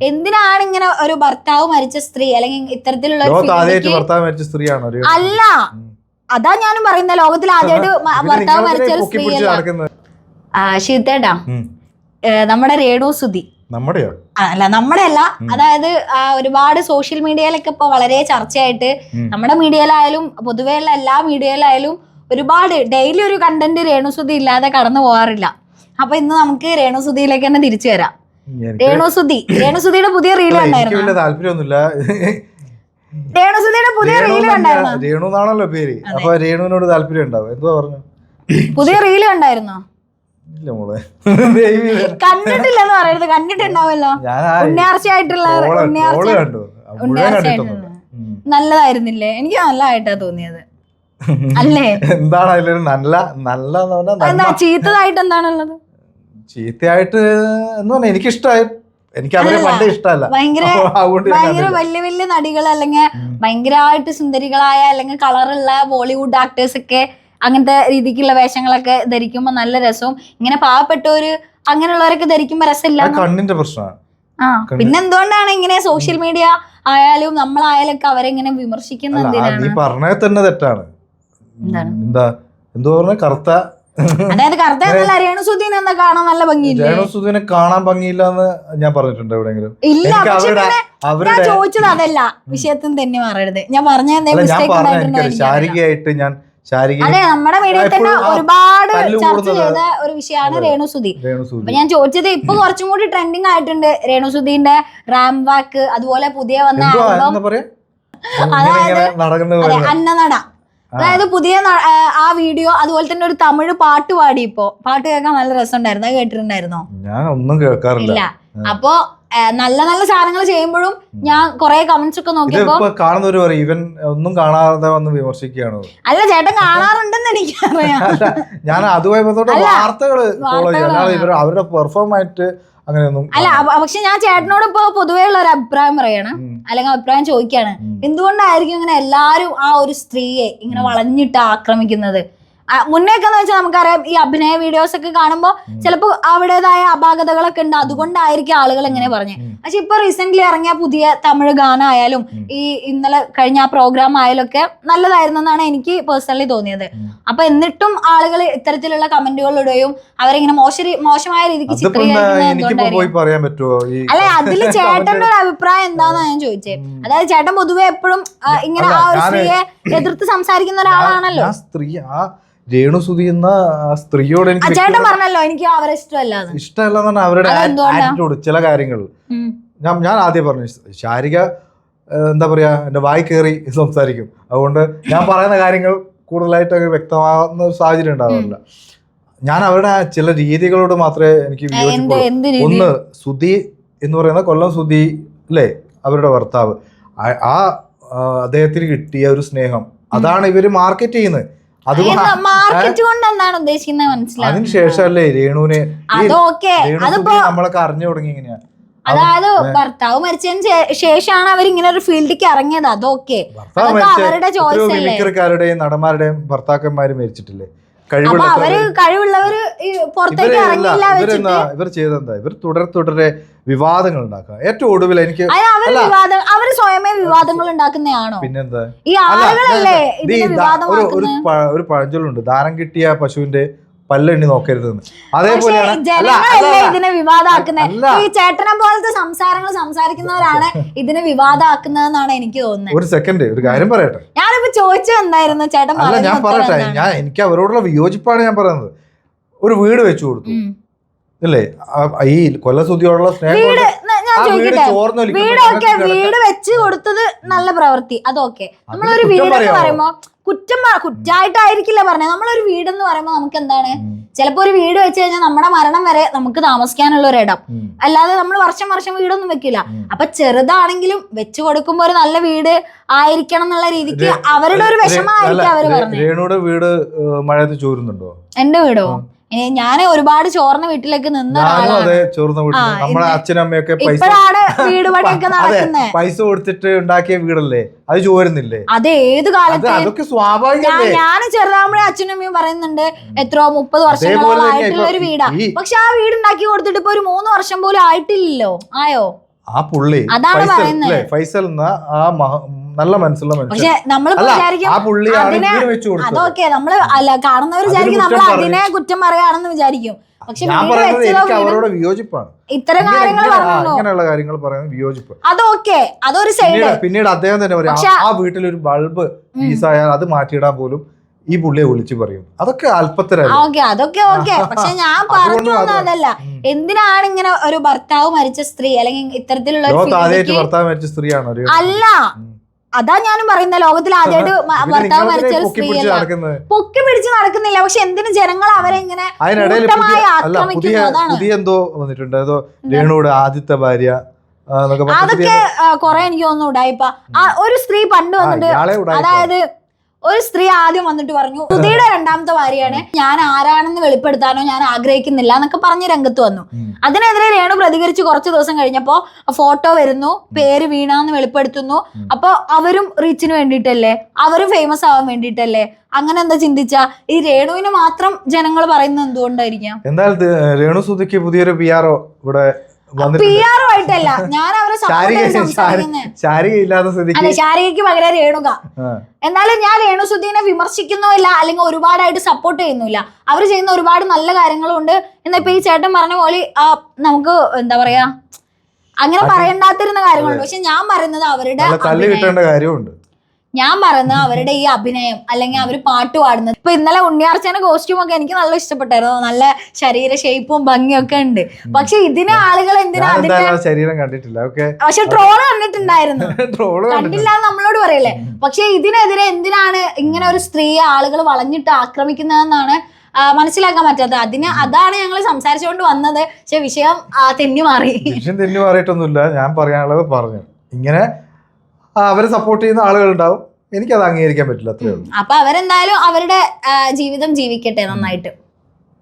എന്തിനാണ് ഇങ്ങനെ ഒരു ഭർത്താവ് മരിച്ച സ്ത്രീ അല്ലെങ്കിൽ ഇത്തരത്തിലുള്ള ഒരു ലോകത്ത് ആദ്യമായിട്ട് ഫീൽഡിലേക്ക് ഭർത്താവ് മരിച്ച സ്ത്രീയാണ്? അല്ല. അതാ ഞാനും പറയുന്ന ലോകത്തിൽ ആദ്യമായിട്ട് മ- ഭർത്താവ് നിങ്ങളെന്തിനാ മരിച്ച ഒരു പൊക്കി സ്ത്രീ പിടിച്ച് അല്ല നടക്കുന്നത്? ശീതേട്ടാ ഉം. നമ്മുടെ രേണു സുധി. നമ്മുടെയോ? ആ, അല്ല നമ്മുടെ അല്ല അതായത് ആ, ഒരുപാട് സോഷ്യൽ മീഡിയയിലൊക്കെ ഇപ്പൊ വളരെ ചർച്ചയായിട്ട് ഉം. നമ്മുടെ മീഡിയയിലായാലും പൊതുവെയുള്ള എല്ലാ മീഡിയയിലായാലും ഒരുപാട് ഡെയിലി ഒരു കണ്ടന്റ് രേണുസുതി ഇല്ലാതെ കടന്നു പോകാറില്ല അപ്പൊ ഇന്ന് നമുക്ക് രേണുസുതിയിലേക്ക് തന്നെ തിരിച്ചു വരാം. രേണുസുതി. രേണുസുതിയുടെ പുതിയ റീൽ എനിക്ക് വലിയ താല്പര്യമൊന്നുമില്ല. രേണുസുതിയുടെ പുതിയ റീൽ രേണു എന്നാണല്ലോ പേര്. അപ്പൊ രേണുവിനോട് താല്പര്യം ഉണ്ടാവും. എന്തോ പറഞ്ഞു? പുതിയ റീൽ ഉണ്ടായിരുന്നോ ഇല്ല മോളെ. ദൈവമേ. കണ്ടിട്ടില്ലെന്ന് പറയരുത്. കണ്ടിട്ടുണ്ടാവല്ലോ ഉണ്ണിയാർച്ചയായിട്ടുള്ള ഉണ്ണിയാർച്ച. നല്ലതായിരുന്നില്ലേ? എനിക്ക് നല്ലതായിട്ടാ തോന്നിയത്. അല്ലേ? എന്താണ് അതിലൊരു നല്ല നല്ല ചീത്തതായിട്ട് എന്താണുള്ളത്? ചീത്തയായിട്ട് എന്ന് പറഞ്ഞാൽ എനിക്കിഷ്ടമായി എനിക്ക് അവരെ പണ്ടേ ഇഷ്ടമല്ല. ഭയങ്കര ഭയങ്കര. വലിയ വലിയ നടികൾ അല്ലെങ്കിൽ. ഭയങ്കരമായിട്ട് സുന്ദരികളായ അല്ലെങ്കിൽ കളറുള്ള ബോളിവുഡ് ആക്ടേഴ്സ് ഒക്കെ അങ്ങനത്തെ രീതിക്കുള്ള വേഷങ്ങളൊക്കെ ധരിക്കുമ്പോൾ നല്ല രസവും. ഇങ്ങനെ പാവപ്പെട്ടവര് അങ്ങനെയുള്ളവരൊക്കെ ധരിക്കുമ്പോൾ രസമില്ല കണ്ണിന്റെ പ്രശ്നമാണ്. ആ കണ്ട്- പിന്നെ എന്തുകൊണ്ടാണ് ഇങ്ങനെ സോഷ്യൽ മീഡിയ ആയാലും നമ്മളായാലും ഒക്കെ അവരെ ഇങ്ങനെ വിമർശിക്കുന്നത് പറഞ്ഞത് തന്നെ തെറ്റാണ്? എന്താ എന്തോ പറഞ്ഞ കറുത്ത അതായത് കറുത്ത എന്നല്ല രേണുസുദ്ദീൻ എന്നാ കാണാൻ നല്ല ഭംഗിയില്ല? രേണുസുദിനെ കാണാൻ ഭംഗിയില്ല എന്ന് ഞാൻ പറഞ്ഞിട്ടുണ്ട് എവിടെയെങ്കിലും. ഇല്ല ഞാൻ ചോദിച്ചത് അതല്ല. വിഷയത്തിൽ തന്നെ മാറരുത്. ഞാൻ പറഞ്ഞ. ശാരീരികമായിട്ട് ഞാൻ അതെ നമ്മുടെ മീഡിയയിൽ തന്നെ ഒരുപാട് ചർച്ച ചെയ്ത ഒരു വിഷയമാണ് രേണു രേണുസുതി അപ്പൊ ഞാൻ ചോദിച്ചത് ഇപ്പൊ കുറച്ചും കൂടി ട്രെൻഡിങ് ആയിട്ടുണ്ട് രേണുസുദീന്റെ റാം വാക്ക് അതുപോലെ പുതിയ വന്ന അതായത് അന്നനട. അതായത് പുതിയ ആ, വീഡിയോ അതുപോലെ തന്നെ ഒരു തമിഴ് പാട്ട് പാടി ഇപ്പോ. പാട്ട് കേൾക്കാൻ നല്ല രസമുണ്ടായിരുന്നു. കേട്ടിട്ടുണ്ടായിരുന്നോ? ഞാൻ ഒന്നും കേൾക്കാറില്ല. അപ്പൊ നല്ല നല്ല സാധനങ്ങൾ ചെയ്യുമ്പോഴും ഞാൻ കൊറേ കമന്റ്സ് ഒക്കെ നോക്കിയപ്പോ ഇപ്പൊ കാണുന്നവര് പറയും ഇവൻ ഒന്നും കാണാതെ വന്ന് വിമർശിക്കുകയാണോ? അല്ല ചേട്ടൻ കാണാറുണ്ടെന്ന് എനിക്കറിയാം. ഞാൻ അതുമായി ബന്ധപ്പെട്ട അല്ല, വാർത്തകൾ ഫോളോ ചെയ്യാം. അവരുടെ പെർഫോം ആയിട്ട് അങ്ങനെയൊന്നും അല്ല പക്ഷെ ഞാൻ ചേട്ടനോട് ഇപ്പൊ പൊതുവേ ഉള്ള ഒരു അഭിപ്രായം പറയാണ്. അല്ലെങ്കിൽ അഭിപ്രായം ചോദിക്കുകയാണ്. എന്തുകൊണ്ടായിരിക്കും ഇങ്ങനെ എല്ലാരും ആ ഒരു സ്ത്രീയെ ഇങ്ങനെ വളഞ്ഞിട്ട് ആക്രമിക്കുന്നത്? മുന്നേക്കെന്ന് മുന്നേക്കെ എന്ന് വെച്ചാൽ നമുക്കറിയാം ഈ അഭിനയ വീഡിയോസ് ഒക്കെ കാണുമ്പോൾ ചിലപ്പോൾ അവിടേതായ അപാകതകളൊക്കെ ഉണ്ട്. അതുകൊണ്ടായിരിക്കും ആളുകൾ ഇങ്ങനെ പറഞ്ഞു. പക്ഷെ ഇപ്പൊ റീസെന്റ് ഇറങ്ങിയ പുതിയ തമിഴ് ഗാനം ആയാലും ഈ ഇന്നലെ കഴിഞ്ഞ ആ പ്രോഗ്രാം ആയാലും ഒക്കെ നല്ലതായിരുന്നു എന്നാണ് എനിക്ക് പേഴ്സണലി തോന്നിയത്. അപ്പൊ എന്നിട്ടും ആളുകൾ ഇത്തരത്തിലുള്ള കമന്റുകൾ ഇടുകയും അവരിങ്ങനെ മോശ മോശമായ രീതിക്ക് ചിത്രീകരിക്കുന്നത് അല്ല അതിൽ ചേട്ടന്റെ ഒരു അഭിപ്രായം എന്താന്നാ ഞാൻ ചോദിച്ചേ. അതായത് ചേട്ടൻ പൊതുവെ എപ്പോഴും ഇങ്ങനെ ആ ഒരു സ്ത്രീയെ എതിർത്ത് സംസാരിക്കുന്ന ഒരാളാണല്ലോ. സ്ത്രീ ആ എന്ന സ്ത്രീയോട് എനിക്ക് ചേട്ടൻ പറഞ്ഞല്ലോ എനിക്ക് അവരെ ഇഷ്ടമല്ല ഇഷ്ടമല്ല അവരുടെ? ആറ്റിറ്റ്യൂഡ് ചില കാര്യങ്ങൾ. ഞാൻ ഞാൻ ആദ്യം പറഞ്ഞു ശാരിക എന്താ പറയാ എന്റെ വായി കയറി സംസാരിക്കും. അതുകൊണ്ട് ഞാൻ പറയുന്ന കാര്യങ്ങൾ കൂടുതലായിട്ട് അങ്ങ് വ്യക്തമാകുന്ന ഒരു സാഹചര്യം ഉണ്ടാവില്ല ഞാൻ അവരുടെ ചില രീതികളോട് മാത്രമേ എനിക്ക് വിയോജിപ്പുള്ളൂ. ഒന്ന് സുധി എന്ന് പറയുന്ന കൊല്ലം സുധി അല്ലേ അവരുടെ ഭർത്താവ്. ആ- അദ്ദേഹത്തിന് കിട്ടിയ ഒരു സ്നേഹം. അതാണ് ഇവർ മാർക്കറ്റ് ചെയ്യുന്നത്. അതിനുശേഷം ശേഷമല്ലേ രേണുവിനെ നമ്മളൊക്കെ അറിഞ്ഞു തുടങ്ങി ഇങ്ങനെയാ. അതായത് ഭർത്താവ് മരിച്ചതിന് ശേഷമാണ് അവർ ഇങ്ങനെ ഒരു ഫീൽഡിലേക്ക് ഇറങ്ങിയത്. അതൊക്കെ. അവരുടെ ചോയ്സ് മിമിക്രിക്കാരുടെയും നടന്മാരുടെയും ഭർത്താക്കന്മാര് മരിച്ചിട്ടില്ലേ? അപ്പൊ അവർ? കഴിവുള്ളവര് പുറത്തേക്ക് ഇവരെന്താ ഇവർ ചെയ്തെന്താ? ഇവർ തുടരെ തുടരെ വിവാദങ്ങൾ ഉണ്ടാക്കുക. ഏറ്റവും ഒടുവിൽ എനിക്ക് അവർ സ്വയമേ വിവാദങ്ങൾ ഉണ്ടാക്കുന്നതാണോ? പിന്നെന്താ ഈ ആളുകളല്ലേ ഒരു പഴഞ്ചൊല്ലുണ്ട്. ദാനം കിട്ടിയ പശുവിന്റെ പല്ലെണ്ണി നോക്കരുതെന്ന്. അതേപോലെയാണ് ജനങ്ങളല്ലേ ഇതിനെ വിവാദമാക്കുന്നത്. ഈ ചേട്ടനെ പോലത്തെ സംസാരങ്ങൾ സംസാരിക്കുന്നവരാണ് ഇതിനെ വിവാദമാക്കുന്നതെന്നാണ് എനിക്ക് തോന്നുന്നത്. ഒരു സെക്കൻഡ് ഒരു കാര്യം പറയട്ടെ. ഞാനിപ്പോ ചോദിച്ചു എന്തായിരുന്നു? ചേട്ടൻ അല്ല ഞാൻ പറയട്ടെ. ഞാൻ എനിക്ക് അവരോടുള്ള വിയോജിപ്പാണ് ഞാൻ പറയുന്നത്. ഒരു വീട് വെച്ചു കൊടുത്തു. അല്ലേ ഈ കൊല്ലസുദ്ധിയോടുള്ള സ്നേഹം ഞാൻ ആ വീട് ചോദിക്കട്ടെ വീടൊക്കെ വീട് വെച്ച് കൊടുത്തത് നല്ല പ്രവൃത്തി. അതൊക്കെ നമ്മളൊരു കുറ്റം വീടെന്ന് പറയാമോ? പറയുമ്പോ കുറ്റം പ- കുറ്റായിട്ടായിരിക്കില്ല പറഞ്ഞത്. നമ്മളൊരു വീടെന്ന് പറയുമ്പോ നമുക്ക് എന്താണ് ഉം, ചിലപ്പോ ഒരു വീട് വെച്ച് കഴിഞ്ഞാൽ നമ്മുടെ മരണം വരെ നമുക്ക് താമസിക്കാനുള്ള ഒരു ഇടം ഉം, അല്ലാതെ നമ്മൾ വർഷം വർഷം വീടൊന്നും വെക്കില്ല. ഉം. അപ്പൊ ചെറുതാണെങ്കിലും വെച്ചു കൊടുക്കുമ്പോ ഒരു നല്ല വീട് ആയിരിക്കണം എന്നുള്ള രീതിക്ക് രേ- അവരുടെ ഒരു രേ- വിഷമായിരിക്കും അവർ അല്ല, പറഞ്ഞത്. രേണുയുടെ വീട് ഏഹ്, മഴയത്ത് ചോരുന്നുണ്ടോ? എന്റെ വീടോ? ഞാൻ ഒരുപാട് ചോർന്ന വീട്ടിലേക്ക് നിന്ന ഞാനും ഒരാളാണ്. അതെ ചോർന്ന വീട്ടിൽ നമ്മളെ നമ്മുടെ അമ്മയൊക്കെ പൈസ വീട് പണിയൊക്കെ നടക്കുന്നത് പൈസ കൊടുത്തിട്ട് ഉണ്ടാക്കിയ വീടല്ലേ? അത് ചോരുന്നില്ലേ? അത് ഏത് കാലത്ത്? അതൊക്കെ സ്വാഭാവികമല്ലേ ഞാൻ ചെറുതാകുമ്പോഴേ അച്ഛനും അമ്മയും പറയുന്നുണ്ട് എത്രയോ മുപ്പത് വർഷങ്ങളായിട്ടുള്ള ഒരു വീടാ. പക്ഷെ ആ വീട് ഉണ്ടാക്കി കൊടുത്തിട്ട് ഇപ്പൊ ഒരു മൂന്ന് വർഷം പോലും ആയിട്ടില്ലല്ലോ. ആയോ? ആ പുള്ളി അതാണ് പറയുന്നത്. ഫൈസൽ എന്ന ആ നല്ല മനസ്സുള്ള പക്ഷെ നമ്മൾ അതൊക്കെ നമ്മൾ അല്ല കാണുന്നവർ വിചാരിക്കും നമ്മൾ അതിനെ കുറ്റം പറയാണെന്ന് വിചാരിക്കും. പക്ഷെ അവരോട് വിയോജിപ്പാണ്. ഇത്തരം കാര്യങ്ങൾ ഇങ്ങനെയുള്ള കാര്യങ്ങൾ പറയുന്നത് വിയോജിപ്പ്. അതൊക്കെ അതൊരു സൈഡ് പിന്നീട് അദ്ദേഹം തന്നെ പറയും ആ- വീട്ടിൽ ഒരു ബൾബ് പീസായാൽ അത് മാറ്റിയിടാൻ പോലും ഈ പുള്ളിയെ വിളിച്ചു പറയും. അതൊക്കെ അല്പത്തരല്ല ഓക്കെ അതൊക്കെ ഓക്കെ. പക്ഷെ ഞാൻ പറഞ്ഞു അത് അതല്ല എന്തിനാണ് ഇങ്ങനെ ഒരു ഭർത്താവ് മരിച്ച സ്ത്രീ അല്ലെങ്കിൽ ഇത്തരത്തിലുള്ള ഭർത്താവ് മരിച്ച സ്ത്രീയാണ് അല്ല. അതാ ഞാനും പറയുന്ന ലോകത്തിൽ ആദ്യമായിട്ട് ഭർത്താവ് മരിച്ച ഒരു പൊക്കി സ്ത്രീ പിടിച്ച് പൊക്കി പിടിച്ച് നടക്കുന്നില്ല. പക്ഷെ എന്തിനു ജനങ്ങൾ അവരെ ഇങ്ങനെ പുതിയ എന്തോ വന്നിട്ടുണ്ട്. ഏതോ രേണുവിടെ ആദ്യത്തെ ഭാര്യ അതൊക്കെ കൊറേ എനിക്ക് തോന്നുന്നു ഉടായിപ്പ ഒരു സ്ത്രീ പണ്ട് വന്നിട്ട് അതായത് ഒരു സ്ത്രീ ആദ്യം വന്നിട്ട് പറഞ്ഞു സുധിയുടെ രണ്ടാമത്തെ വാരിയാണ് ഞാൻ ആരാണെന്ന് വെളിപ്പെടുത്താനോ ഞാൻ ആഗ്രഹിക്കുന്നില്ല എന്നൊക്കെ പറഞ്ഞ് രംഗത്ത് വന്നു. അതിനെതിരെ രേണു പ്രതികരിച്ച് കുറച്ച് ദിവസം കഴിഞ്ഞപ്പോ ഫോട്ടോ വരുന്നു പേര് വീണാന്ന് വെളിപ്പെടുത്തുന്നു. അപ്പൊ അവരും റീച്ചിന് വേണ്ടിയിട്ടല്ലേ? അവരും ഫേമസ് ആവാൻ വേണ്ടിയിട്ടല്ലേ? അങ്ങനെ എന്താ ചിന്തിച്ച? ഈ രേണുവിന് മാത്രം ജനങ്ങൾ പറയുന്നത് എന്തുകൊണ്ടായിരിക്കാം? എന്തായാലും രേണു സുധിക്ക് പുതിയൊരു പി ആർ ഇവിടെ പി വന്നിട്ടുണ്ട്. ആറും ആയിട്ടല്ല ഞാൻ അവരെ ശാരിക ഇല്ലാത്ത സ്ഥിതിക്ക് ശാരികയ്ക്ക് പകരം രേണുക. എന്നാലും ഞാൻ രേണുസുദ്ദീനെ വിമർശിക്കുന്നുമില്ല അല്ലെങ്കിൽ ഒരുപാടായിട്ട് സപ്പോർട്ട് ചെയ്യുന്നില്ല അവർ ചെയ്യുന്ന ഒരുപാട് നല്ല കാര്യങ്ങളുണ്ട്. എന്നാ ഇപ്പൊ ഈ ചേട്ടൻ പറഞ്ഞ പോലെ നമുക്ക് എന്താ പറയാ അങ്ങനെ പറയണ്ടാത്തിരുന്ന കാര്യങ്ങളുണ്ട്. പക്ഷെ ഞാൻ പറയുന്നത് അവരുടെ തല്ല് കിട്ടേണ്ട കാര്യമുണ്ട് ഞാൻ പറയുന്നത് അവരുടെ ഈ അഭിനയം അല്ലെങ്കിൽ അവർ പാട്ട് പാടുന്നത്. ഇപ്പൊ ഇന്നലെ ഉണ്ണിയാർച്ചേന്റെ കോസ്റ്റ്യൂം ഒക്കെ എനിക്ക് നല്ല ഇഷ്ടപ്പെട്ടായിരുന്നു. നല്ല ശരീര ഷേപ്പും ഭംഗിയൊക്കെ ഉണ്ട്. പക്ഷെ ഇതിന് ആളുകൾ എന്തിനാ ശരീരം കണ്ടിട്ടില്ല. പക്ഷെ ട്രോൾ കണ്ടിട്ടുണ്ടായിരുന്നു. കണ്ടില്ല നമ്മളോട് പറയല്ലേ? പക്ഷെ ഇതിനെതിരെ എന്തിനാണ് ഇങ്ങനെ ഒരു സ്ത്രീയെ ആളുകൾ വളഞ്ഞിട്ട് ആക്രമിക്കുന്നതെന്നാണ് മനസ്സിലാക്കാൻ പറ്റാത്തത്. അതിന് അതാണ് ഞങ്ങൾ സംസാരിച്ചുകൊണ്ട് വന്നത്. പക്ഷെ വിഷയം തെന്നി മാറി. വിഷയം തെന്നി മാറിയിട്ടൊന്നുമില്ല. ഞാൻ പറയാനുള്ളത് പറഞ്ഞു. ഇങ്ങനെ അവരെ സപ്പോർട്ട് ചെയ്യുന്ന ആളുകളുണ്ടാവും. എനിക്കത് അംഗീകരിക്കാൻ പറ്റില്ല അത്രേ ഉള്ളൂ. അപ്പൊ അവരെന്തായാലും അവരുടെ ജീവിതം ജീവിക്കട്ടെ നന്നായിട്ട്.